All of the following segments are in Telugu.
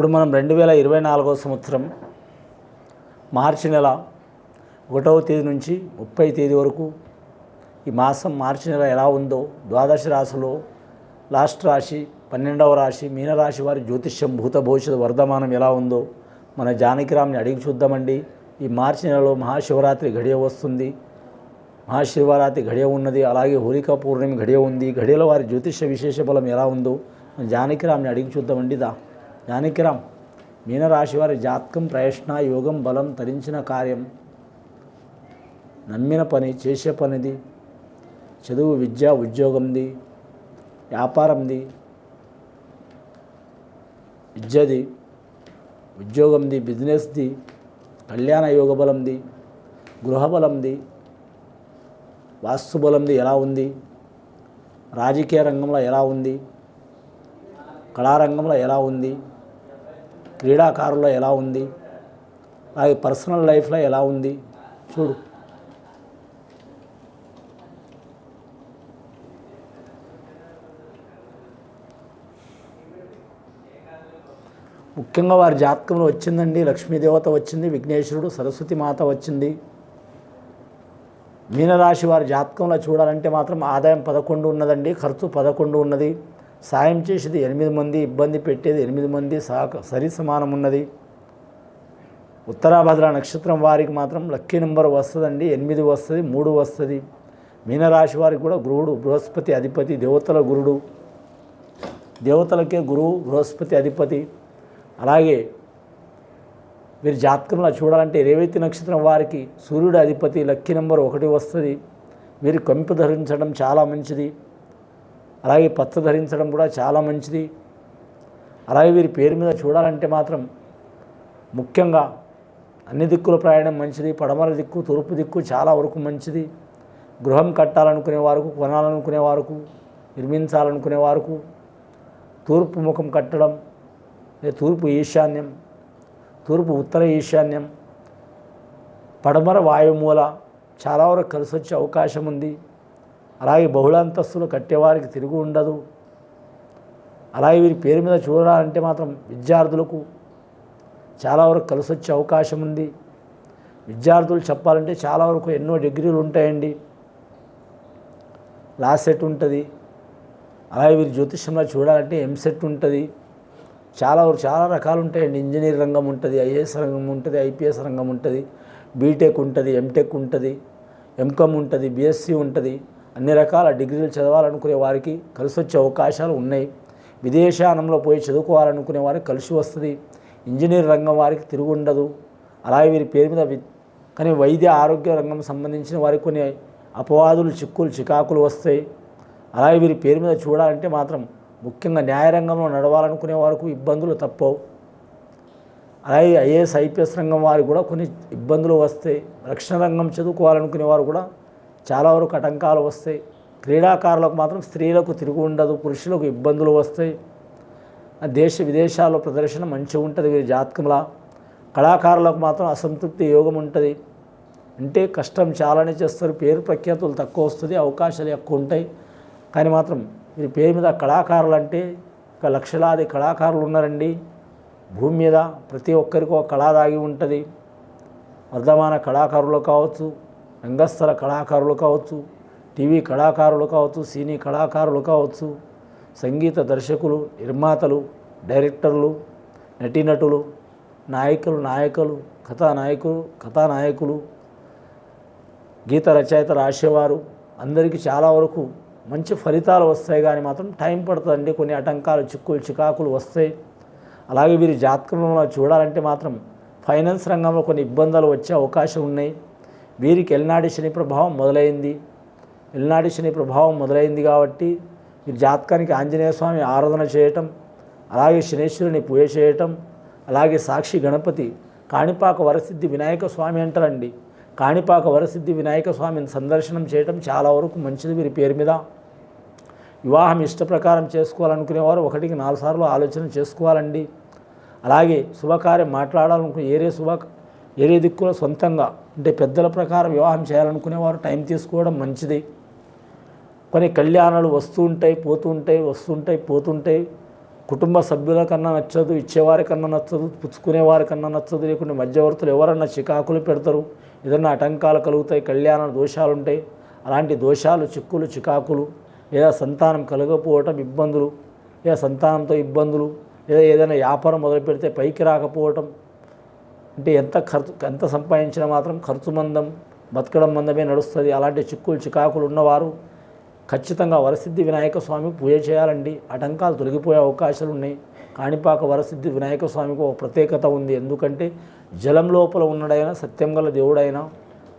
ఇప్పుడు మనం రెండు వేల ఇరవై నాలుగో సంవత్సరం మార్చి నెల ఒకటవ తేదీ నుంచి ముప్పై తేదీ వరకు ఈ మాసం మార్చి నెల ఎలా ఉందో ద్వాదశ రాశిలో లాస్ట్ రాశి పన్నెండవ రాశి మీనరాశి వారి జ్యోతిష్యం భూత భవిష్యత్ వర్ధమానం ఎలా ఉందో మన జానకిరామ్ని అడిగి చూద్దామండి. ఈ మార్చి నెలలో మహాశివరాత్రి గడియ వస్తుంది. మహాశివరాత్రి గడియ ఉన్నది. అలాగే హోలికా పౌర్ణమి గడియ ఉంది. గడియల వారి జ్యోతిష్య విశేష బలం ఎలా ఉందో మన జానకిరామ్ని అడిగి చూద్దామండి. దా జానకిరామ్ మీనరాశి వారి జాతకం ప్రయత్న యోగం బలం తరించిన కార్యం. నమ్మిన పని చేసే పనిది. చదువు విద్య ఉద్యోగంది. వ్యాపారంది. విద్యది. ఉద్యోగంది బిజినెస్ది. కళ్యాణ యోగ బలంది గృహబలంది. వాస్తుబలంది ఎలా ఉంది? రాజకీయ రంగంలో ఎలా ఉంది? కళారంగంలో ఎలా ఉంది? క్రీడాకారుల్లో ఎలా ఉంది? అలాగే పర్సనల్ లైఫ్లో ఎలా ఉంది? చూడు. ముఖ్యంగా వారి జాతకంలో వచ్చిందండి. లక్ష్మీదేవత వచ్చింది విఘ్నేశ్వరుడు సరస్వతి మాత వచ్చింది. మీనరాశి వారి జాతకంలో చూడాలంటే మాత్రం ఆదాయం పదకొండు ఉన్నదండి. ఖర్చు పదకొండు ఉన్నది. సాయం చేసేది ఎనిమిది మంది ఇబ్బంది పెట్టేది ఎనిమిది మంది సహక సరి సమానం ఉన్నది. ఉత్తరాభద్ర నక్షత్రం వారికి మాత్రం లక్కీ నెంబర్ వస్తుందండి. ఎనిమిది వస్తుంది మూడు వస్తుంది. మీనరాశి వారికి కూడా గురువుడు బృహస్పతి అధిపతి దేవతల గురుడు. దేవతలకే గురువు బృహస్పతి అధిపతి. అలాగే మీరు జాతకంలో చూడాలంటే రేవతి నక్షత్రం వారికి సూర్యుడు అధిపతి లక్కీ నెంబర్ ఒకటి వస్తుంది. మీరు కంపు ధరించడం చాలా మంచిది. అలాగే పచ్చ ధరించడం కూడా చాలా మంచిది. అలాగే వీరి పేరు మీద చూడాలంటే మాత్రం ముఖ్యంగా అన్ని దిక్కుల ప్రయాణం మంచిది పడమర దిక్కు తూర్పు దిక్కు చాలా వరకు మంచిది. గృహం కట్టాలనుకునే వారికి కొనాలనుకునే వారికి నిర్మించాలనుకునే వారికి తూర్పు ముఖం కట్టడం లేదా తూర్పు ఈశాన్యం తూర్పు ఉత్తర ఈశాన్యం పడమర వాయుమూల చాలా వరకు కలిసి వచ్చే అవకాశం ఉంది. అలాగే బహుళాంతస్తులు కట్టేవారికి తిరుగు ఉండదు. అలాగే వీరి పేరు మీద చూడాలంటే మాత్రం విద్యార్థులకు చాలా వరకు కలిసి వచ్చే అవకాశం ఉంది. విద్యార్థులు చెప్పాలంటే చాలా వరకు ఎన్నో డిగ్రీలు ఉంటాయండి. లా సెట్ ఉంటుంది. అలాగే వీరి జ్యోతిష్యంలో చూడాలంటే ఎంసెట్ ఉంటుంది. చాలా వరకు చాలా రకాలు ఉంటాయండి. ఇంజనీర్ రంగం ఉంటుంది ఐఏఎస్ రంగం ఉంటుంది ఐపీఎస్ రంగం ఉంటుంది బీటెక్ ఉంటుంది ఎంటెక్ ఉంటుంది ఎంకామ్ ఉంటుంది బీఎస్సీ ఉంటుంది. అన్ని రకాల డిగ్రీలు చదవాలనుకునే వారికి కలిసి వచ్చే అవకాశాలు ఉన్నాయి. విదేశానంలో పోయి చదువుకోవాలనుకునే వారికి కలిసి వస్తుంది. ఇంజనీర్ రంగం వారికి తిరుగు ఉండదు. అలాగే వీరి పేరు మీద వి- కానీ వైద్య ఆరోగ్య రంగం సంబంధించిన వారికి కొన్ని అపవాదులు చిక్కులు చికాకులు వస్తాయి. అలాగే వీరి పేరు మీద చూడాలంటే మాత్రం ముఖ్యంగా న్యాయరంగంలో నడవాలనుకునే వారికి ఇబ్బందులు తప్పవు. అలాగే ఐఏఎస్ ఐపీఎస్ రంగం వారికి కూడా కొన్ని ఇబ్బందులు వస్తాయి. రక్షణ రంగం చదువుకోవాలనుకునే వారు కూడా చాలా వరకు ఆటంకాలు వస్తాయి. క్రీడాకారులకు మాత్రం స్త్రీలకు తిరుగు ఉండదు పురుషులకు ఇబ్బందులు వస్తాయి. ఆ దేశ విదేశాల్లో ప్రదర్శన మంచిగా ఉంటుంది వీరి జాతకంలా. కళాకారులకు మాత్రం అసంతృప్తి యోగం ఉంటుంది. అంటే కష్టం చాలానే చేస్తారు పేరు ప్రఖ్యాతులు తక్కువ వస్తుంది అవకాశాలు ఎక్కువ ఉంటాయి. కానీ మాత్రం వీరి పేరు మీద కళాకారులు అంటే ఒక లక్షలాది కళాకారులు ఉన్నారండి. భూమి మీద ప్రతి ఒక్కరికి ఒక కళ దాగి ఉంటుంది. వర్ధమాన కళాకారులు కావచ్చు రంగస్థల కళాకారులు కావచ్చు టీవీ కళాకారులు కావచ్చు సినీ కళాకారులు కావచ్చు సంగీత దర్శకులు నిర్మాతలు డైరెక్టర్లు నటీనటులు నాయకులు నాయకులు కథానాయకులు కథానాయకులు గీత రచయిత రాసేవారు అందరికీ చాలా వరకు మంచి ఫలితాలు వస్తాయి కానీ మాత్రం టైం పడుతుందండి. కొన్ని ఆటంకాలు చిక్కులు చికాకులు వస్తాయి అలాగే వీరి జాతకంలో చూడాలంటే మాత్రం ఫైనాన్స్ రంగంలో కొన్ని ఇబ్బందులు వచ్చే అవకాశం ఉన్నాయి. వీరికి ఎల్నాడి శని ప్రభావం మొదలైంది. ఎల్నాడి శని ప్రభావం మొదలైంది కాబట్టి మీరు జాతకానికి ఆంజనేయ స్వామి ఆరాధన చేయటం అలాగే శనేశ్వరుని పూజ చేయటం అలాగే సాక్షి గణపతి కాణిపాక వరసిద్ధి వినాయక స్వామి అంటారండి. కాణిపాక వరసిద్ధి వినాయక స్వామిని సందర్శనం చేయటం చాలా వరకు మంచిది వీరి పేరు మీద. వివాహం ఇష్ట ప్రకారం చేసుకోవాలనుకునేవారు ఒకటికి నాలుగు సార్లు ఆలోచన చేసుకోవాలండి. అలాగే శుభకార్యం మాట్లాడాలనుకునే ఏరే శుభ ఏరే దిక్కులో సొంతంగా అంటే పెద్దల ప్రకారం వివాహం చేయాలనుకునేవారు టైం తీసుకోవడం మంచిది. కొన్ని కళ్యాణాలు వస్తూ ఉంటాయి పోతూ ఉంటాయి వస్తుంటాయి పోతుంటాయి కుటుంబ సభ్యుల కన్నా నచ్చదు ఇచ్చేవారి కన్నా నచ్చదు పుచ్చుకునే కన్నా నచ్చదు లేకుంటే మధ్యవర్తులు ఎవరన్నా చికాకులు పెడతారు ఏదన్నా ఆటంకాలు కలుగుతాయి కళ్యాణ దోషాలు ఉంటాయి అలాంటి దోషాలు చిక్కులు చికాకులు లేదా సంతానం కలగకపోవటం ఇబ్బందులు లేదా సంతానంతో ఇబ్బందులు లేదా ఏదైనా వ్యాపారం మొదలు పెడితే పైకి రాకపోవటం అంటే ఎంత ఖర్చు ఎంత సంపాదించినా మాత్రం ఖర్చు మందం బతకడం మందమే నడుస్తుంది. అలాంటి చిక్కులు చికాకులు ఉన్నవారు ఖచ్చితంగా వరసిద్ధి వినాయక స్వామి పూజ చేయాలండి. ఆటంకాలు తొలగిపోయే అవకాశాలు ఉన్నాయి. కాణిపాక వరసిద్ధి వినాయక స్వామికి ఒక ప్రత్యేకత ఉంది. ఎందుకంటే జలం లోపల ఉన్నడైనా సత్యం గల దేవుడైనా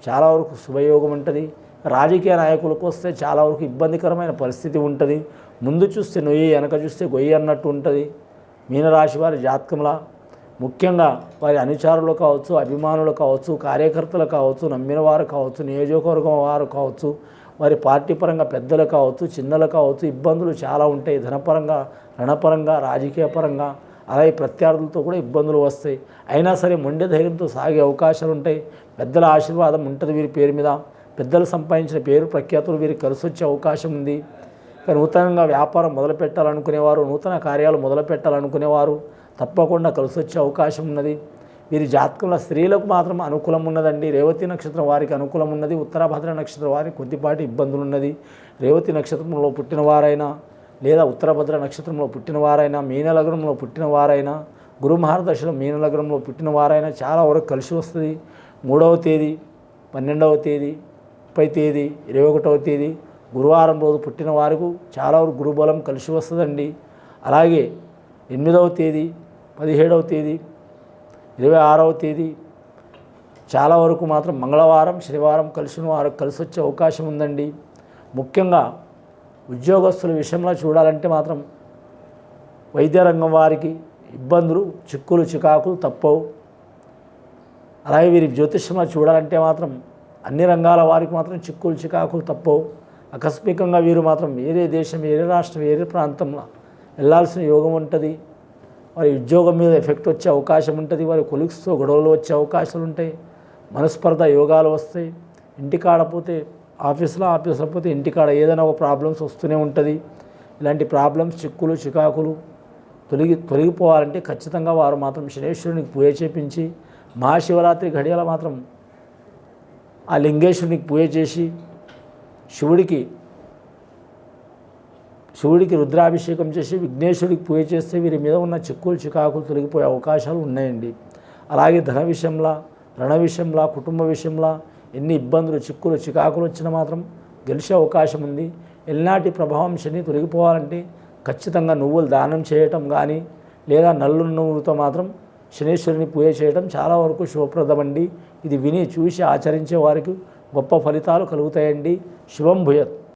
చాలా వరకు శుభయోగం ఉంటుంది. రాజకీయ నాయకులకు వస్తే చాలా వరకు ఇబ్బందికరమైన పరిస్థితి ఉంటుంది. ముందు చూస్తే నొయ్యి వెనక చూస్తే గొయ్యి అన్నట్టు ఉంటుంది. మీనరాశి వారి జాతకంలా ముఖ్యంగా వారి అనుచారులు కావచ్చు అభిమానులు కావచ్చు కార్యకర్తలు కావచ్చు నమ్మిన వారు కావచ్చు నియోజకవర్గం వారు కావచ్చు వారి పార్టీ పరంగా పెద్దలు కావచ్చు చిన్నలు కావచ్చు ఇబ్బందులు చాలా ఉంటాయి. ధనపరంగా రణపరంగా రాజకీయ పరంగా అలాగే ప్రత్యర్థులతో కూడా ఇబ్బందులు వస్తాయి. అయినా సరే మొండె ధైర్యంతో సాగే అవకాశాలు ఉంటాయి. పెద్దల ఆశీర్వాదం ఉంటుంది వీరి పేరు మీద. పెద్దలు సంపాదించిన పేరు ప్రఖ్యాతులు వీరికి కలిసి వచ్చే అవకాశం ఉంది. ఇక నూతనంగా వ్యాపారం మొదలుపెట్టాలనుకునేవారు నూతన కార్యాలు మొదలు పెట్టాలనుకునేవారు తప్పకుండా కలిసి వచ్చే అవకాశం ఉన్నది. వీరి జాతకంలో స్త్రీలకు మాత్రం అనుకూలం ఉన్నదండి. రేవతి నక్షత్రం వారికి అనుకూలం ఉన్నది. ఉత్తరాభద్ర నక్షత్రం వారికి కొద్దిపాటి ఇబ్బందులు ఉన్నది రేవతి నక్షత్రంలో పుట్టిన వారైనా లేదా ఉత్తరభద్ర నక్షత్రంలో పుట్టిన వారైనా మీనలగ్నంలో పుట్టిన వారైనా గురు మహారదశలో మీనలగ్నంలో పుట్టిన వారైనా చాలా వరకు కలిసి వస్తుంది. మూడవ తేదీ పన్నెండవ తేదీ ముప్పై తేదీ ఇరవై ఒకటవ తేదీ గురువారం రోజు పుట్టిన వారికి చాలా వరకు గురుబలం కలిసి వస్తుందండి. అలాగే ఎనిమిదవ తేదీ పదిహేడవ తేదీ ఇరవై ఆరవ తేదీ. చాలా వరకు మాత్రం మంగళవారం శనివారం కలిసిన వారు కలిసి వచ్చే అవకాశం ఉందండి. ముఖ్యంగా ఉద్యోగస్తుల విషయంలో చూడాలంటే మాత్రం వైద్య రంగం వారికి ఇబ్బందులు చిక్కులు చికాకులు తప్పవు. అలాగే వీరి జ్యోతిష్యంలో చూడాలంటే మాత్రం అన్ని రంగాల వారికి మాత్రం చిక్కులు చికాకులు తప్పవు. ఆకస్మికంగా వీరు మాత్రం వేరే దేశం వేరే రాష్ట్రం వేరే ప్రాంతంలో వెళ్ళాల్సిన యోగం ఉంటుంది. వారి ఉద్యోగం మీద ఎఫెక్ట్ వచ్చే అవకాశం ఉంటుంది. వారి కొలిక్స్తో గొడవలు వచ్చే అవకాశాలు ఉంటాయి. మనస్పర్ధ యోగాలు వస్తాయి. ఇంటికాడ పోతే ఆఫీస్లో ఆఫీస్లో పోతే ఇంటికాడ ఏదైనా ఒక ప్రాబ్లమ్స్ వస్తూనే ఉంటుంది. ఇలాంటి ప్రాబ్లమ్స్ చిక్కులు చికాకులు తొలగి తొలగిపోవాలంటే ఖచ్చితంగా వారు మాత్రం శనేశ్వరునికి పూజ చేపించి మహాశివరాత్రి ఘడియల మాత్రం ఆ లింగేశ్వరునికి పూజ చేసి శివుడికి శివుడికి రుద్రాభిషేకం చేసి విఘ్నేశ్వరుడికి పూజ చేస్తే వీరి మీద ఉన్న చిక్కులు చికాకులు తొలగిపోయే అవకాశాలు ఉన్నాయండి. అలాగే ధన విషయంలో రణ విషయంలో కుటుంబ విషయంలో ఎన్ని ఇబ్బందులు చిక్కులు చికాకులు వచ్చినా మాత్రం గెలిచే అవకాశం ఉంది. ఎల్నాటి ప్రభావం శని తొలగిపోవాలంటే ఖచ్చితంగా నువ్వులు దానం చేయటం కానీ లేదా నల్లు నువ్వులతో మాత్రం శనీశ్వరుని పూజ చేయడం చాలా వరకు శుభప్రదమండి. ఇది విని చూసి ఆచరించే వారికి గొప్ప ఫలితాలు కలుగుతాయండి. శుభం భూయత్.